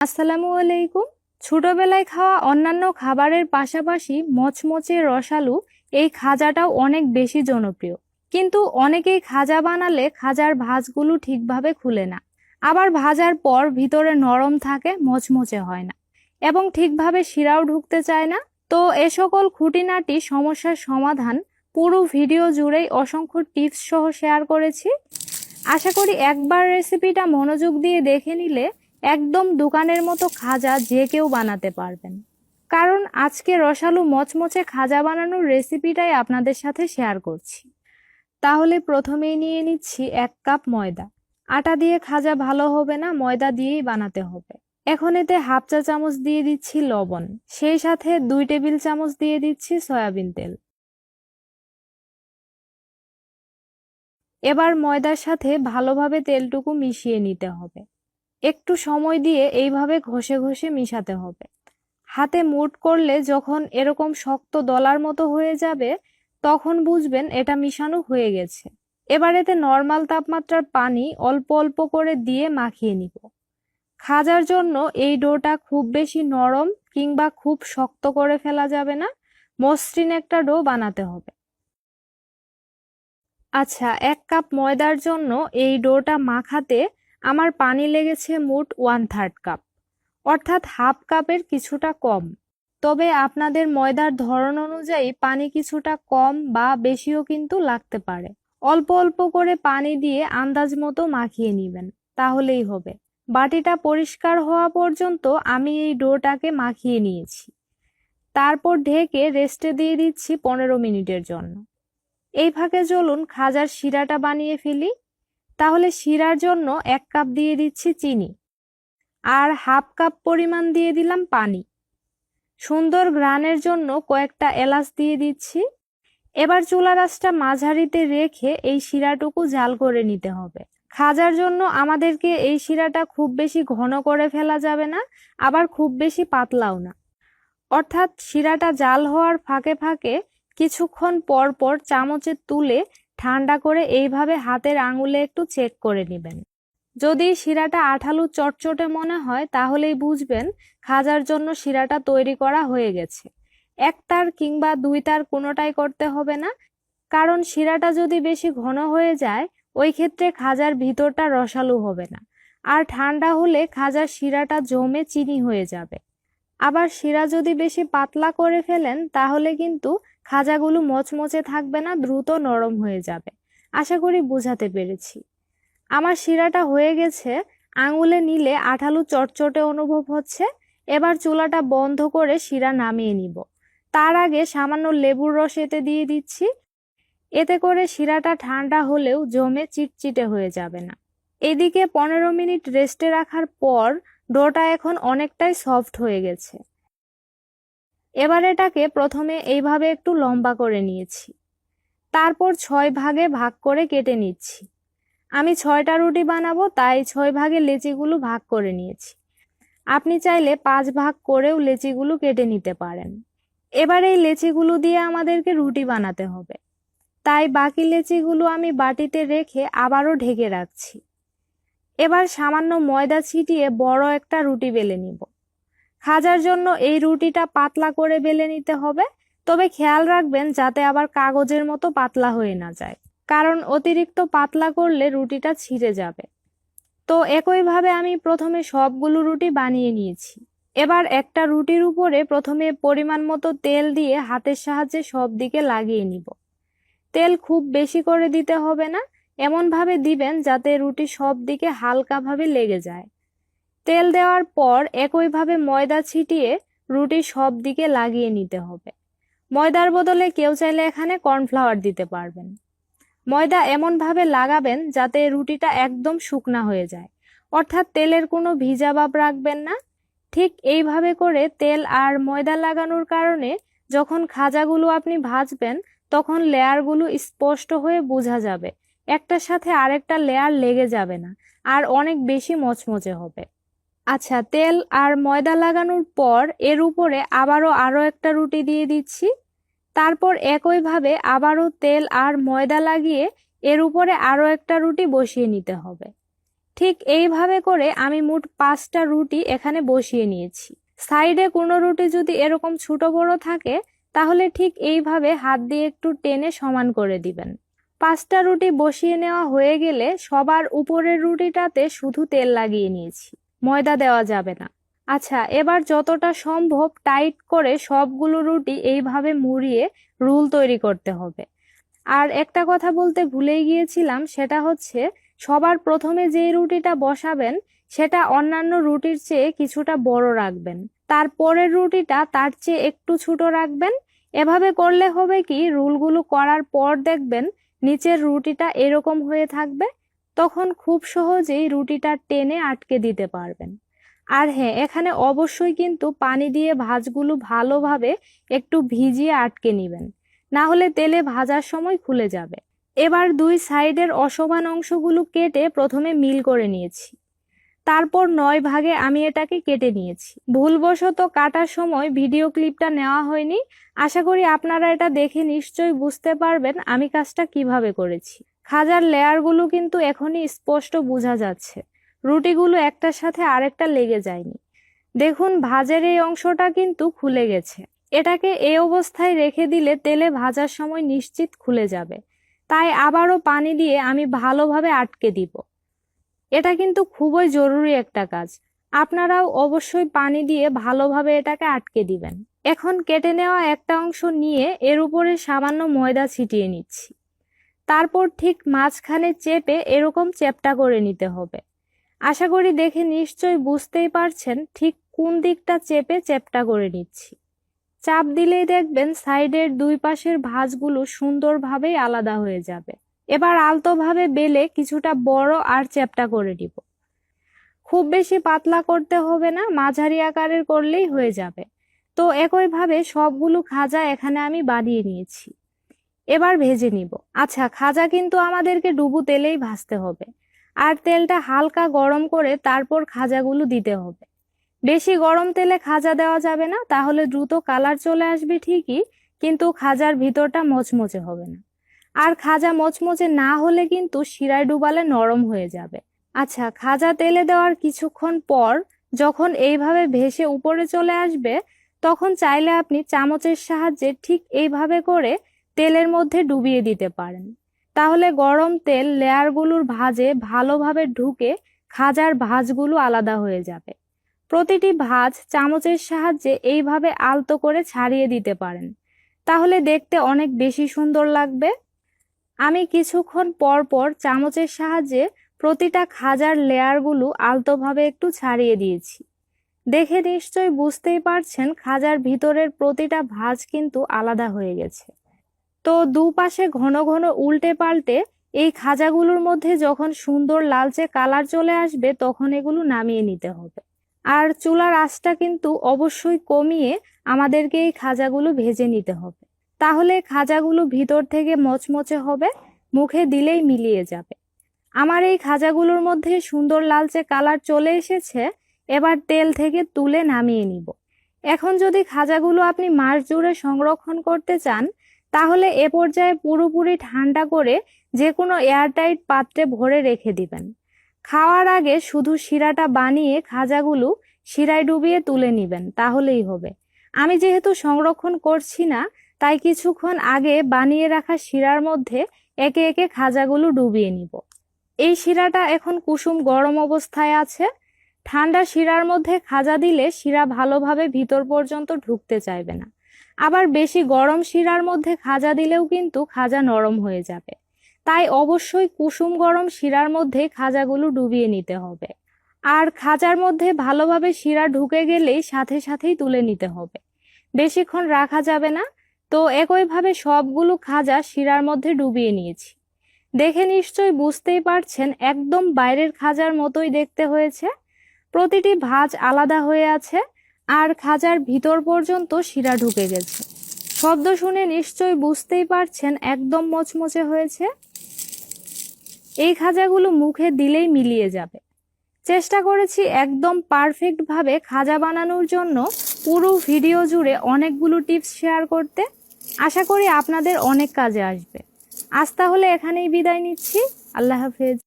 আসসালামু আলাইকুম। ছোটবেলায় খাওয়া অন্যান্য খাবারের পাশাপাশি মচমচে রসালু এই খাজাটাও অনেক বেশি জনপ্রিয়। কিন্তু অনেকেই খাজা বানালে খাজার ভাজগুলো ঠিকভাবে খুলে না। আবার ভাজার পর ভিতরে নরম থাকে, মচমচে হয় না। এবং ঠিকভাবে শিরাও ঢুকতে চায় না। তো এ সকল খুঁটিনাটি সমস্যার সমাধান পুরো ভিডিও জুড়েই অসংখ্য টিপস সহ শেয়ার করেছি। আশা করি একবার রেসিপিটা মনোযোগ দিয়ে দেখে নিলে একদম দোকানের মতো খাজা যে কেউ বানাতে পারবেন। কারণ আজকে রসালু মচমচে খাজা বানানোর রেসিপিটাই আপনাদের সাথে শেয়ার করছি। তাহলে প্রথমেই নিয়ে নিচ্ছি এক কাপ ময়দা। আটা দিয়ে খাজা ভালো হবে না, ময়দা দিয়েই বানাতে হবে। এখন এতে হাফ চা চামচ দিয়ে দিচ্ছি লবণ। সেই সাথে দুই টেবিল চামচ দিয়ে দিচ্ছি সয়াবিন তেল। এবার ময়দার সাথে ভালোভাবে তেলটুকু মিশিয়ে নিতে হবে। একটু সময় দিয়ে এইভাবে ঘষে ঘষে মিশাতে হবে। হাতে মুট করলে যখন এরকম শক্ত দলার মতো হয়ে যাবে, তখন বুঝবেন এটা মিশানো হয়ে গেছে। এবার এতে নর্মাল তাপমাত্রার পানি অল্প অল্প করে দিয়ে মাখিয়ে নিব। খাজার জন্য এই ডোটা খুব বেশি নরম কিংবা খুব শক্ত করে ফেলা যাবে না, মসৃণ একটা ডো বানাতে হবে। আচ্ছা এক কাপ ময়দার জন্য এই ডোটা মাখাতে আমার পানি লেগেছে মোট ওয়ান থার্ড কাপ অর্থাৎ হাফ কাপের কিছুটা কম। তবে আপনাদের ময়দার ধরন অনুযায়ী পানি কিছুটা কম বা বেশিও কিন্তু লাগতে পারে। অল্প অল্প করে পানি দিয়ে আন্দাজ মতো মাখিয়ে নেবেন, তাহলেই হবে। বাটিটা পরিষ্কার হওয়া পর্যন্ত আমি এই ডোটাকে মাখিয়ে নিয়েছি। তারপর ঢেকে রেস্টে দিয়ে দিচ্ছি পনেরো মিনিটের জন্য। এই ফাঁকে চলুন খাজার শিরাটা বানিয়ে ফেলি। তাহলে শিরার জন্য এক কাপ দিয়ে দিচ্ছি চিনি আর হাফ কাপ পরিমাণ দিয়ে দিলাম পানি। সুন্দর গ্রানের জন্য কয়েকটা এলাচ দিয়ে দিচ্ছি। এবার চুলা রাসটা মাঝারিতে রেখে এই শিরাটুকু জাল করে নিতে হবে। খাজার জন্য আমাদেরকে এই শিরাটা খুব বেশি ঘন করে ফেলা যাবে না, আবার খুব বেশি পাতলাও না। অর্থাৎ শিরাটা জাল হওয়ার ফাঁকে ফাঁকে কিছুক্ষণ পর পর চামচে তুলে ঠান্ডা করে এইভাবে হাতের আঙুলে একটু চেক করে নেবেন। যদি শিরাটা আঠালু চটচটে মনে হয়, তাহলেই বুঝবেন খাজার জন্য শিরাটা তৈরি করা হয়ে গেছে। এক তার কিংবা দুই তার কোনোটাই করতে হবে না, কারণ শিরাটা যদি বেশি ঘন হয়ে যায়, ওই ক্ষেত্রে খাজার ভিতরটা রসালো হবে না। আর ঠান্ডা হলে খাজার শিরাটা জমে চিনি হয়ে যাবে। আবার শিরা যদি বেশি পাতলা করে ফেলেন, তাহলে কিন্তু খাজাগুলো মচমচে থাকবে না, দ্রুত নরম হয়ে যাবে। আশা করি বোঝাতে পেরেছি। আমার শিরাটা হয়ে গেছে, আঙুলে নিলে আঠালু চটচটে অনুভব হচ্ছে। এবার চুলাটা বন্ধ করে শিরা নামিয়ে নিব। তার আগে সামান্য লেবুর রস এতে দিয়ে দিচ্ছি। এতে করে শিরাটা ঠান্ডা হলেও জমে চিটচিটে হয়ে যাবে না। এদিকে পনেরো মিনিট রেস্টে রাখার পর ডোটা এখন অনেকটাই সফট হয়ে গেছে। এবার এটাকে প্রথমে এইভাবে একটু লম্বা করে নিয়েছি। তারপর ছয় ভাগে ভাগ করে কেটে নিচ্ছি। আমি ছয়টা রুটি বানাবো, তাই ছয় ভাগে লেচিগুলো ভাগ করে নিয়েছি। আপনি চাইলে পাঁচ ভাগ করেও লেচিগুলো কেটে নিতে পারেন। এবার এই লেচিগুলো দিয়ে আমাদেরকে রুটি বানাতে হবে। তাই বাকি লেচিগুলো আমি বাটিতে রেখে আবারও ঢেকে রাখছি। এবার সামান্য ময়দা ছিটিয়ে বড় একটা রুটি বেলে নিব। খাজার জন্য এই রুটিটা পাতলা করে বেলে নিতে হবে। তবে খেয়াল রাখবেন যাতে আবার কাগজের মতো পাতলা হয়ে না যায়। কারণ অতিরিক্ত পাতলা করলে রুটিটা ছিঁড়ে যাবে। তো একইভাবে আমি প্রথমে সবগুলো রুটি বানিয়ে নিয়েছি। এবার একটা রুটির উপরে প্রথমে পরিমাণ মতো তেল দিয়ে হাতের সাহায্যে সব দিকে লাগিয়ে নিব। তেল খুব বেশি করে দিতে হবে না। এমনভাবে দিবেন যাতে রুটি সব দিকে হালকাভাবে লেগে যায়। তেল দেওয়ার পর একইভাবে ময়দা ছিটিয়ে রুটি সব দিকে লাগিয়ে নিতে হবে। ময়দার বদলে কেউ চাইলে এখানে কর্নফ্লাওয়ার দিতে পারবেন। ময়দা এমনভাবে লাগাবেন যাতে রুটিটা একদম শুকনা হয়ে যায়। অর্থাৎ তেলের কোনো ভিজা ভাব রাখবেন না। ঠিক এইভাবে করে তেল আর ময়দা লাগানোর কারণে যখন খাজাগুলো আপনি ভাজবেন, তখন লেয়ারগুলো স্পষ্ট হয়ে বোঝা যাবে। একটার সাথে আরেকটা লেয়ার লেগে যাবে না, আর অনেক বেশি মচমচে হবে। আচ্ছা তেল আর ময়দা লাগানোর পর এর উপরে আবারও আরও একটা রুটি দিয়ে দিচ্ছি। তারপর একইভাবে আবারও তেল আর ময়দা লাগিয়ে এর উপরে আরও একটা রুটি বসিয়ে নিতে হবে। ঠিক এইভাবে করে আমি মোট পাঁচটা রুটি এখানে বসিয়ে নিয়েছি। সাইডে কোনো রুটি যদি এরকম ছোট বড় থাকে, তাহলে ঠিক এইভাবে হাত দিয়ে একটু টেনে সমান করে দিবেন। পাঁচটা রুটি বসিয়ে নেওয়া হয়ে গেলে সবার উপরের রুটিটাতে শুধু তেল লাগিয়ে নিয়েছি। ময়দা দেওয়া যাবে না। আচ্ছা এবার যতটা সম্ভব টাইট করে সবগুলো রুটি এইভাবে মুড়িয়ে রুল তৈরি করতে হবে। আর একটা কথা বলতে ভুলেই গিয়েছিলাম, সেটা হচ্ছে সবার প্রথমে যেই রুটিটা বসাবেন, সেটা অন্যান্য রুটির চেয়ে কিছুটা বড় রাখবেন। তারপরের রুটিটা তার চেয়ে একটু ছোট রাখবেন। এভাবে করলে হবে কি, রুলগুলো করার পর দেখবেন নিচের রুটিটা এরকম হয়ে থাকবে। তখন খুব সহজেই রুটিটা টেনে আটকে দিতে পারবেন। আর হ্যাঁ এখানে অবশ্যই কিন্তু পানি দিয়ে ভাজগুলো ভালোভাবে একটু ভিজিয়ে আটকে নেবেন। না হলে তেলে ভাজার সময় খুলে যাবে। এবার দুই সাইডের অসমান অংশগুলো কেটে প্রথমে মিল করে নিয়েছি। তারপর নয় ভাগে আমি এটাকে কেটে নিয়েছি। ভুলবশত কাটার সময় ভিডিও ক্লিপটা নেওয়া হয়নি। আশা করি আপনারা এটা দেখে নিশ্চয়ই বুঝতে পারবেন আমি কাজটা কীভাবে করেছি। খাজার লেয়ারগুলো কিন্তু এখনই স্পষ্ট বোঝা যাচ্ছে। রুটিগুলো একটার সাথে আরেকটা লেগে যায়নি। দেখুন, ভাজের এই অংশটা কিন্তু খুলে গেছে। এটাকে এ অবস্থায় রেখে দিলে তেলে ভাজার সময় নিশ্চিত খুলে যাবে। তাই আবারও পানি দিয়ে আমি ভালোভাবে আটকে দিব। এটা কিন্তু খুবই জরুরি একটা কাজ। আপনারাও অবশ্যই পানি দিয়ে ভালোভাবে এটাকে আটকে দিবেন। এখন কেটে নেওয়া একটা অংশ নিয়ে এর উপরে সামান্য ময়দা ছিটিয়ে নিচ্ছি। তারপর ঠিক মাঝখানে চেপে এরকম চেপটা করে নিতে হবে। আশা করি দেখে নিশ্চয়ই বুঝতেই পারছেন ঠিক কোন দিকটা চেপে চেপটা করে নিচ্ছি। চাপ দিলেই দেখবেন সাইডের দুই পাশের ভাঁজগুলো সুন্দরভাবেই আলাদা হয়ে যাবে। এবার আলতোভাবে বেলে কিছুটা বড় আর চ্যাপটা করে দিব খুব বেশি পাতলা করতে হবে না, মাঝারি আকারের করলেই হয়ে যাবে। তো একইভাবে সবগুলো খাজা এখানে আমি বানিয়ে নিয়েছি। এবার ভেজে নিব। আচ্ছা খাজা কিন্তু আমাদেরকে ডুবু তেলেই ভাজতে হবে। আর তেলটা হালকা গরম করে তারপর খাজাগুলো দিতে হবে। বেশি গরম তেলে খাজা দেওয়া যাবে না, তাহলে দ্রুত কালার চলে আসবে ঠিকই, কিন্তু খাজার ভিতরটা মচমচে হবে না। আর খাজা মচমচে না হলে কিন্তু শিরায় ডুবালে নরম হয়ে যাবে। আচ্ছা খাজা তেলে দেওয়ার কিছুক্ষণ পর যখন এইভাবে ভেসে উপরে চলে আসবে, তখন চাইলে আপনি চামচের সাহায্যে ঠিক এইভাবে করে তেলের মধ্যে ডুবিয়ে দিতে পারেন। তাহলে গরম তেল লেয়ারগুলোর ভাজে ভালোভাবে ঢুকে খাজার ভাজগুলো আলাদা হয়ে যাবে। প্রতিটি ভাজ চামচের সাহায্যে এইভাবে আলতো করে ছাড়িয়ে দিতে পারেন। তাহলে দেখতে অনেক বেশি সুন্দর লাগবে। আমি কিছুক্ষণ পর পর চামচের সাহায্যে প্রতিটা খাজার লেয়ারগুলো আলতোভাবে একটু ছাড়িয়ে দিয়েছি। দেখে নিশ্চয়ই বুঝতেই পারছেন খাজার ভিতরের প্রতিটা ভাঁজ কিন্তু আলাদা হয়ে গেছে। তো দুপাশে ঘন ঘন উল্টে পাল্টে এই খাজাগুলোর মধ্যে যখন সুন্দর লালচে কালার চলে আসবে, তখন এগুলো নামিয়ে নিতে হবে। আর চুলার আঁচটা কিন্তু অবশ্যই কমিয়ে আমাদেরকে এই খাজাগুলো ভেজে নিতে হবে। তাহলে খাজাগুলো ভিতর থেকে মচমচে হবে, মুখে দিলেই মিলিয়ে যাবে। আমার এই খাজাগুলোর মধ্যে সুন্দর লালচে কালার চলে এসেছে, এবার তেল থেকে তুলে নামিয়ে নিব। এখন যদি খাজাগুলো আপনি মাস জুড়ে সংরক্ষণ করতে চান তাহলে এ পর্যায়ে পুরোপুরি ঠান্ডা করে যে কোনো এয়ারটাইট পাত্রে ভরে রেখে দিবেন। খাওয়ার আগে শুধু শিরাটা বানিয়ে খাজাগুলো শিরায় ডুবিয়ে তুলে নিবেন, তাহলেই হবে। আমি যেহেতু সংরক্ষণ করছি না, তাই কিছুক্ষণ আগে বানিয়ে রাখা শিরার মধ্যে একে একে খাজাগুলো ডুবিয়ে নিব। এই শিরাটা এখন কুসুম গরম অবস্থায় আছে। ঠান্ডা শিরার মধ্যে খাজা দিলে শিরা ভালোভাবে ভিতর পর্যন্ত ঢুকতে চাইবে না। আবার বেশি গরম শিরার মধ্যে খাজা দিলেও কিন্তু খাজা নরম হয়ে যাবে। তাই অবশ্যই কুসুম গরম শিরার মধ্যে খাজাগুলো ডুবিয়ে নিতে হবে। আর খাজার মধ্যে ভালোভাবে শিরা ঢুকে গেলেই সাথে সাথেই তুলে নিতে হবে। বেশিক্ষণ রাখা যাবে না। তো একইভাবে সবগুলো খাজা শিরার মধ্যে ডুবিয়ে নিয়েছি। দেখে নিশ্চয়ই বুঝতেই পারছেন, একদম বাইরের খাজার মতোই দেখতে হয়েছে। প্রতিটি ভাজ আলাদা হয়ে আছে। আর খাজার ভিতর পর্যন্ত শিরা ঢুকে গেছে। শব্দ শুনে নিশ্চয় বুঝতেই পারছেন একদম মচমচে হয়েছে। এই খাজাগুলো মুখে দিলেই মিলিয়ে যাবে। চেষ্টা করেছি একদম পারফেক্টভাবে খাজা বানানোর জন্য পুরো ভিডিও জুড়ে অনেকগুলো টিপস শেয়ার করতে। আশা করি আপনাদের অনেক কাজে আসবে। আজ তাহলে এখানেই বিদায় নিচ্ছি। আল্লাহ হাফেজ।